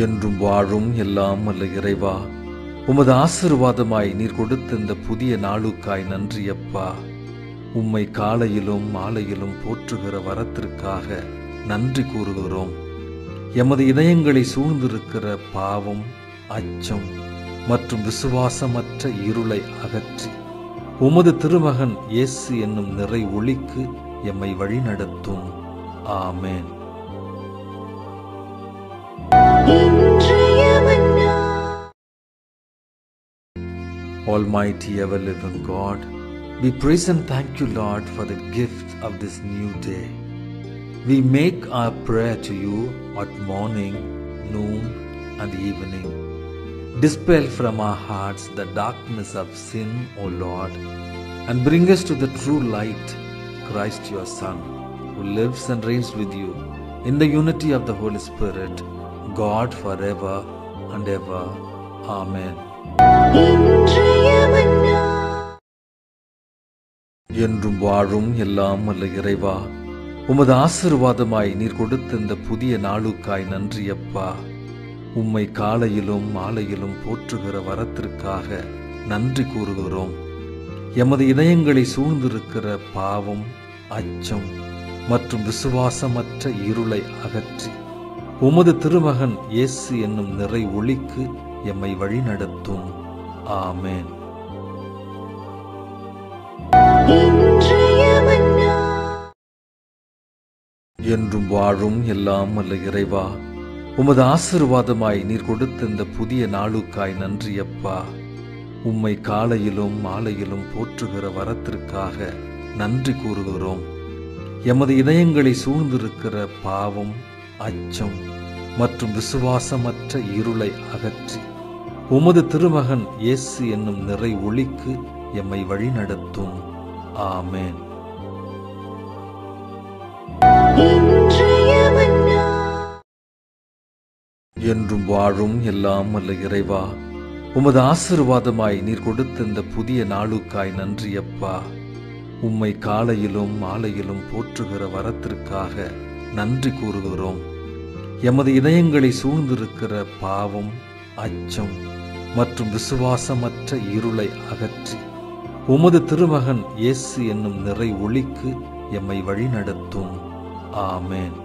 என்றும் வாழும் எல்லாம் அல்ல இறைவா. உமது ஆசிர்வாதமாய் நீர் கொடுத்த இந்த புதிய நாளுக்காய் நன்றி அப்பா. உம்மை காலையிலும் மாலையிலும் போற்றுகிற வரத்திற்காக நன்றி கூறுகிறோம். எமது இதயங்களை சூழ்ந்திருக்கிற பாவம் அச்சம் மற்றும் விசுவாசமற்ற இருளை அகற்றி உமது திருமகன் இயேசு என்னும் நிறை ஒளிக்கு எம்மை வழிநடத்தும். ஆமேன். Almighty ever living God, we praise and thank you, Lord, for the gift of this new day. We make our prayer to you at morning, noon, and evening. Dispel from our hearts the darkness of sin, O Lord, and bring us to the true light, Christ your Son, who lives and reigns with you in the unity of the Holy Spirit, God forever and ever. Amen. என்றும் வாழும் எல்லாம் அல்ல இறைவா. உமது ஆசிர்வாதமாய் நீர் கொடுத்த இந்த புதிய நாளுக்காய் நன்றி அப்பா. உம்மை காலையிலும் மாலையிலும் போற்றுகிற வரத்திற்காக நன்றி கூறுகிறோம். எமது இதயங்களை சூழ்ந்திருக்கிற பாவம் அச்சம் மற்றும் விசுவாசமற்ற இருளை அகற்றி உமது திருமகன் இயேசு என்னும் நிறை ஒளிக்கு எம்மை வழிநடத்தும். ஆமேன். என்றும் வாழும் எல்லாம் அல்ல இறைவா. உமது ஆசிர்வாதமாய் நீர் கொடுத்த இந்த புதிய நாளுக்காய் நன்றி அப்பா. உம்மை காலையிலும் மாலையிலும் போற்றுகிற வரத்திற்காக நன்றி கூறுகிறோம். எமது இதயங்களை சூழ்ந்திருக்கிற பாவம் அச்சம் மற்றும் விசுவாசமற்ற இருளை அகற்றி உமது திருமகன் இயேசு என்னும் நிறை ஒளிக்கு எம்மை வழிநடத்தும். ஆமேன். என்றும் வாழும் எல்லாம் அல்ல இறைவா. உமது ஆசிர்வாதமாய் நீர் கொடுத்த இந்த புதிய நாளுக்காய் நன்றி அப்பா. உம்மை காலையிலும் மாலையிலும் போற்றுகிற வரத்திற்காக நன்றி கூறுகிறோம். எமது இதயங்களை சூழ்ந்திருக்கிற பாவம் அச்சம் மற்றும் விசுவாசமற்ற இருளை அகற்றி உமது திருமகன் இயேசு என்னும் நிறை ஒளிக்கு எம்மை வழிநடத்தும். ஆமேன்.